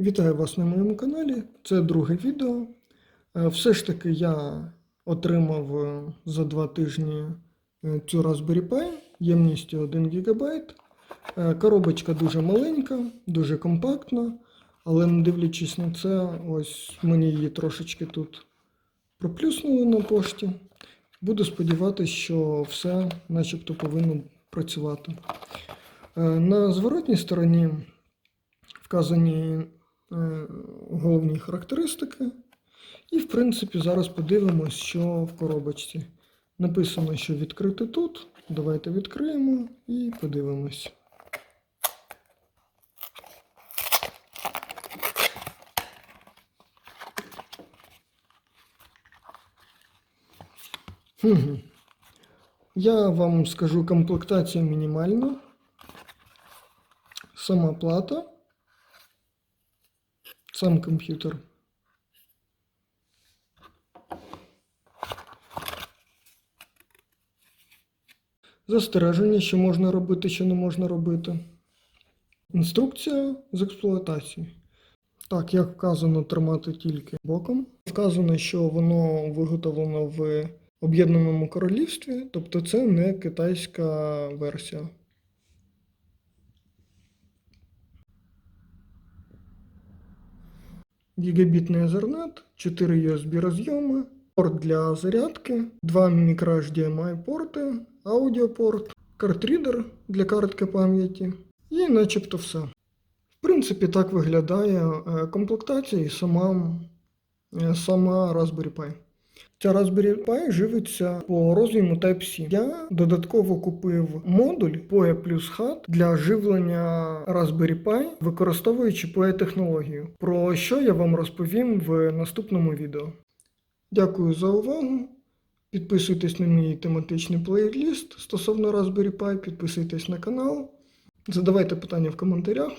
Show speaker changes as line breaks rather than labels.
Вітаю вас на моєму каналі. Це друге відео. Е, Все ж таки я отримав е, за два тижні е, цю Raspberry Pi ємністю 1 ГБ. Коробочка дуже маленька, дуже компактна, але не дивлячись на це, ось мені її трошечки тут проплюснули на пошті. Буду сподіватися, що все начебто повинно працювати. На зворотній стороні вказані головні характеристики. І, в принципі, зараз подивимось, що в коробочці. Написано, що відкрити тут. Давайте відкриємо і подивимось. Я вам скажу комплектація мінімальна. Сама плата. Сам комп'ютер. Застереження, що можна робити, що не можна робити. Інструкція з експлуатації. Так, як вказано, тримати тільки боком. Вказано, що воно виготовлено в Об'єднаному Королівстві, тобто це не китайська версія. Гігабітний Ethernet, 4 USB розйоми, порт для зарядки, 2 мікро HDMI порти, аудіопорт, картрідер для картки пам'яті і начебто все. В принципі, так виглядає е, комплектація і сама, е, сама Raspberry Pi. Ця Raspberry Pi живиться по роз'єму Type-C. Я додатково купив модуль PoE плюс HAT для живлення Raspberry Pi, використовуючи PoE технологію, про що я вам розповім в наступному відео. Дякую за увагу. Підписуйтесь на мій тематичний плейліст стосовно Raspberry Pi, підписуйтесь на канал, задавайте питання в коментарях.